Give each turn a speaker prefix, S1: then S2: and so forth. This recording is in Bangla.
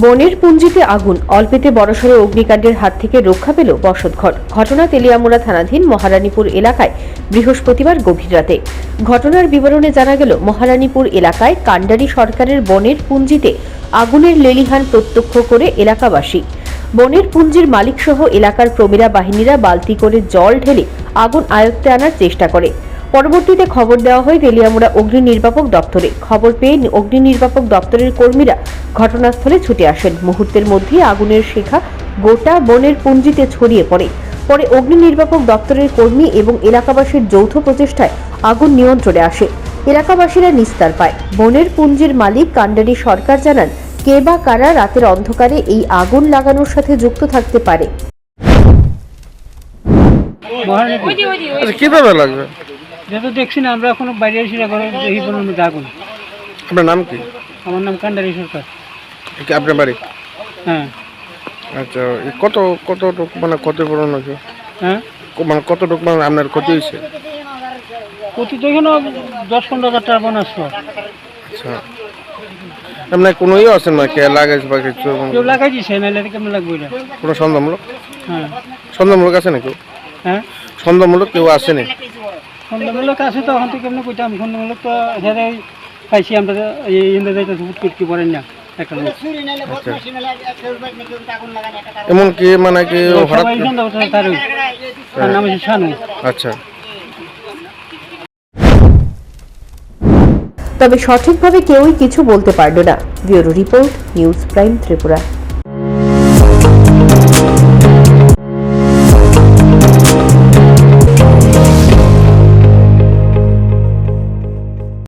S1: বনের পুঞ্জিতে আগুন, অল্পেতে বড়সড় অগ্নিকাণ্ডের হাত থেকে রক্ষা পেল বসতঘর। ঘটনা তেলিয়ামুড়া থানাধীন মহারানীপুর এলাকায় বৃহস্পতিবার গভীর রাতে। ঘটনার বিবরণে জানা গেল, মহারানীপুর এলাকায় কাণ্ডারি সরকারের বনের পুঞ্জিতে আগুনের লেলিহান প্রত্যক্ষ করে এলাকাবাসী। বনের পুঞ্জির মালিকসহ এলাকার প্রমীরা বাহিনীরা বালতি করে জল ঢেলে আগুন আয়ত্তে আনার চেষ্টা করে। পরবর্তীতে খবর দেওয়া হয় তেলিয়ামুড়া অগ্নি নির্বাপক দপ্তরে। খবর পেয়ে অগ্নি নির্বাপক দপ্তরের কর্মীরা ঘটনাস্থলে ছুটে আসেন। মুহূর্তের মধ্যেই আগুনের শেখা গোটা বনের পুঞ্জিতে ছড়িয়ে পড়ে। পরে অগ্নি নির্বাপক দপ্তরের কর্মী এবং এলাকাবাসীর যৌথ প্রচেষ্টায় আগুন নিয়ন্ত্রণে আসে। এলাকাবাসীরা নিস্তার পায়। বনের পুঞ্জির মালিক কান্ডারি সরকার জানান কে বা কারা রাতের অন্ধকারে এই আগুন লাগানোর সাথে যুক্ত থাকতে পারে?
S2: কীভাবে লাগবে?
S3: যেহেতু দেখছি না আমরা এখনও বাইরে এসে না ঘরে এই বনের মধ্যে আগুন
S2: আপনার নাম কি?
S3: আমার নাম কান্ডারি সরকার।
S2: কি আপনার বাড়ি?
S3: হ্যাঁ।
S2: আচ্ছা এ কত কতটুক মানে ক্ষতি পূরণ হয়েছে?
S3: হ্যাঁ?
S2: ক- মানে কতটুক মানে আপনার ক্ষতি হয়েছে?
S3: প্রতি তো এখানে দশ পনেরো হাজার টাকা বোনাস তো
S2: আচ্ছা। আপনার কোনো ইয়ে আছেন না কে লাগাইছে বা কিছু?
S3: কেউ লাগাই দিছে নাহলে তো কেমন লাগবে এটা?
S2: কোনো সন্দেহমূলক?
S3: হ্যাঁ।
S2: সন্দেহমূলক আছে না কেউ
S3: হ্যাঁ।
S2: সন্দেহমূলক কেউ আসেনি?
S3: খন্ডমূলক আছে তো এখন তো কেমন কইতাম খন্ডমূলক তো এখানে পাইছি আমরা ইন্দা যাইতে বুট করতে পারেন না
S2: আচ্ছা এমন কি মানে কি হঠাৎ
S3: থেকে তার তার নাম হচ্ছে শানু।
S2: আচ্ছা।
S1: তবে সঠিকভাবে কেউই কিছু বলতে পারল না। Bureau report news prime Tripura.